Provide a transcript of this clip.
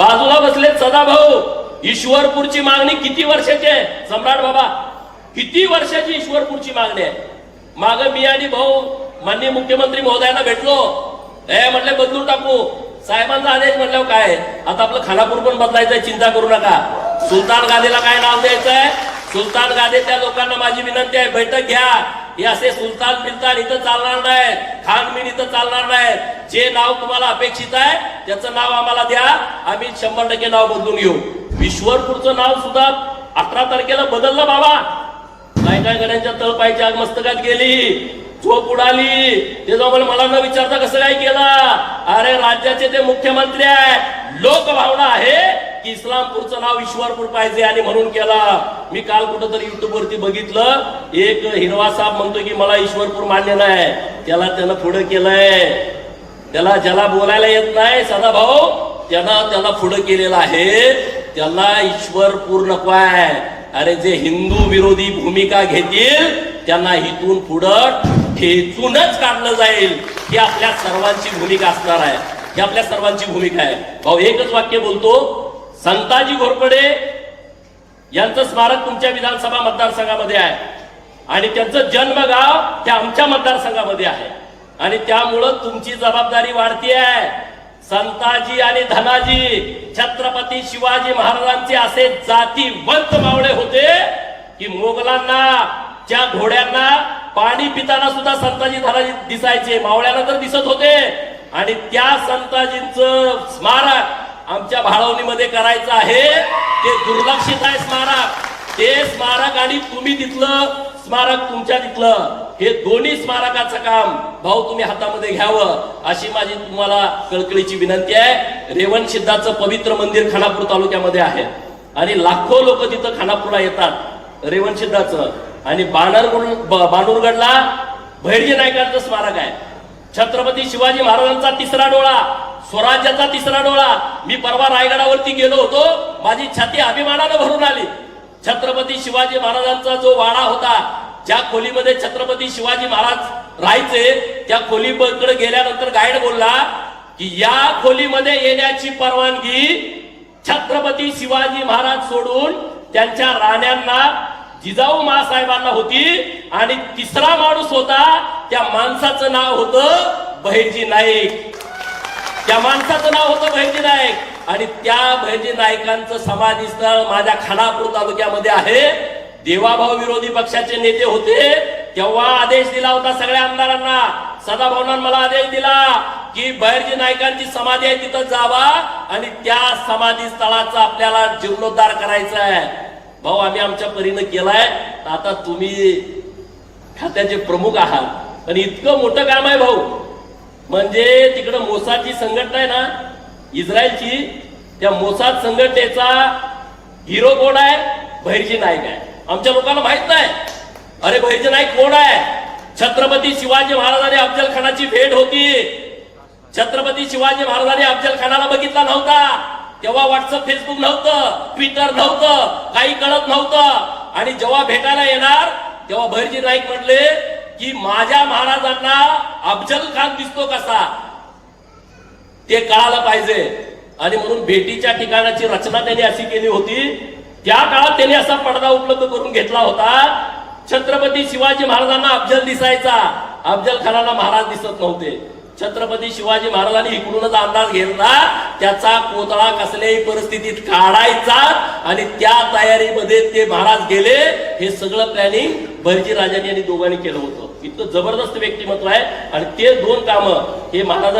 बाजूला बसलेत सदाभाऊ ईश्वरपूरची मागणी किती वर्षाची आहे? सम्राट बाबा किती वर्षाची ईश्वरपूरची मागणी आहे? माग मी आणि भाऊ माननीय मुख्यमंत्री महोदयांना भेटलो. हे म्हटले बदलून टाकू. साहेबांचा आदेश म्हटल्यावर काय आता आपलं खानापूर पण बदलायचंय चिंता करू नका. सुलतान गादीला काय नाव द्यायचंय सुलतान गादीतल्या लोकांना माझी विनंती आहे बैठक घ्या. हे असे सुलतान बिलतान इथं चालणार नाही खानमीन इथं चालणार नाहीत. जे नाव तुम्हाला अपेक्षित आहे त्याचं नाव आम्हाला द्या. आम्ही शंभर टक्के नाव बदलून घेऊ. विश्वरपूरचं नाव सुद्धा अठरा तारखेला बदललं बाबा. काय काय गड्यांच्या तळपायच्या आग मस्तकात गेली. चोप उडाली. ते जाऊन मला न विचारता कसं काय केलं? अरे राज्याचे ते मुख्यमंत्री आहे. लोकभावना आहे की इस्लामपूरचं नाव ईश्वरपूर पाहिजे आणि म्हणून केला. मी काल कुठंतरी युट्यूब वरती बघितलं. एक हिरवा साहेब म्हणतो की मला ईश्वरपूर मान्य नाही. त्याला त्यानं पुढं केलंय. त्याला ज्याला बोलायला येत नाही सदा भाऊ त्यानं त्याला पुढं केलेलं आहे. त्याला ईश्वर पूर्ण आहे अरे जे हिंदू विरोधी भूमिका घेतील त्यांना इथून पुढं ठेचूनच काढलं जाईल. ही आपल्या सर्वांची भूमिका असणार आहे. ही आपल्या सर्वांची भूमिका आहे. भाऊ एकच वाक्य बोलतो. संताजी घोरपडे यांचं स्मारक तुमच्या विधानसभा मतदारसंघामध्ये आहे. आणि त्यांचं जन्मगाव हे आमच्या मतदारसंघामध्ये आहे. आणि त्यामुळं तुमची जबाबदारी वाढती आहे संताजी आणि धनाजी छत्रपती शिवाजी महाराजांचे असे जातीवंत मावळे होते की मोगलांना त्या घोड्यांना पाणी पिताना सुद्धा संताजी धनाजी दिसायचे. मावळ्यांना तर दिसत होते. आणि त्या संताजींच स्मारक आमच्या भाळवणीमध्ये करायचं आहे. ते दुर्लक्षित आहे स्मारक. ते स्मारक आणि तुम्ही तिथलं स्मारक तुमच्या तिथलं. हे दोन्ही स्मारकाचं काम भाऊ तुम्ही हातामध्ये घ्यावं अशी माझी तुम्हाला कळकळीची विनंती आहे. रेवण सिद्धाचं पवित्र मंदिर खानापूर तालुक्यामध्ये आहे. आणि लाखो लोक तिथं खानापूरला येतात रेवण सिद्धाचं. आणि बानर ब- भैरजी नायकांचं स्मारक आहे. छत्रपती शिवाजी महाराजांचा तिसरा डोळा स्वराज्याचा तिसरा डोळा. मी परवा रायगडावरती गेलो होतो माझी छाती अभिमानानं भरून आली. छत्रपती शिवाजी महाराजांचा जो वाडा होता ज्या खोलीमध्ये छत्रपती शिवाजी महाराज राहायचे त्या खोलीकडे गेल्यानंतर गाईड बोलला की या खोलीमध्ये येण्याची परवानगी छत्रपती शिवाजी महाराज सोडून त्यांच्या राण्यांना जिजाऊ मासाहेबांना होती आणि तिसरा माणूस होता त्या माणसाचं नाव होतं बहिजी नाईक. त्या माणसाचं नाव होतं बहिजी नाईक. आणि त्या बहिजी नाईकांचं समाधी स्थळ माझ्या खानापूर तालुक्यामध्ये आहे. देवाभाऊ विरोधी पक्षाचे नेते होते तेव्हा आदेश दिला होता सगळ्या आमदारांना. सदाभावनानं मला आदेश दिला की बहिर्जी नायकांची समाधी आहे तिथं जावा आणि त्या समाधी स्थळाचा आपल्याला जीर्णोद्धार करायचा आहे भाऊ आम्ही आमच्या परीनं केलाय आता तुम्ही खात्याचे प्रमुख आहात. आणि इतकं मोठं काम आहे भाऊ. म्हणजे तिकडं मोसाची संघटना आहे ना इस्रायलची त्या मोसाद संघटनेचा हिरो कोण आहे? भैरजी नायक आहे. आमच्या लोकांना माहीत नाही. अरे भैरजी नाईक कोण आहे? छत्रपती शिवाजी महाराजांनी अफजल खानाची भेट होती. छत्रपती शिवाजी महाराजांनी अफजल खानाला बघितला नव्हता. तेव्हा व्हॉट्सअप फेसबुक नव्हतं ट्विटर नव्हतं काही कळत नव्हतं. आणि जेव्हा भेटायला येणार तेव्हा भैरजी नाईक म्हटले की माझ्या महाराजांना अफजल खान दिसतो कसा? ते कळालं पाहिजे. आणि म्हणून भेटीच्या ठिकाणाची रचना त्यांनी अशी केली होती त्या काळात त्यांनी असा पडदा उपलब्ध करून घेतला होता छत्रपती शिवाजी महाराजांना अफजल दिसायचा. अफजल खानाला महाराज दिसत नव्हते. छत्रपती शिवाजी महाराजांनी इकडूनच अंदाज घेतला त्याचा कोतळा कसल्याही परिस्थितीत काढायचा आणि त्या तयारीमध्ये ते महाराज गेले. हे सगळं प्लॅनिंग भरजी राजाने आणि दोघांनी केलं होतं. इतकं जबरदस्त व्यक्तिमत्व आहे. आणि ते दोन कामं हे महाराजांनी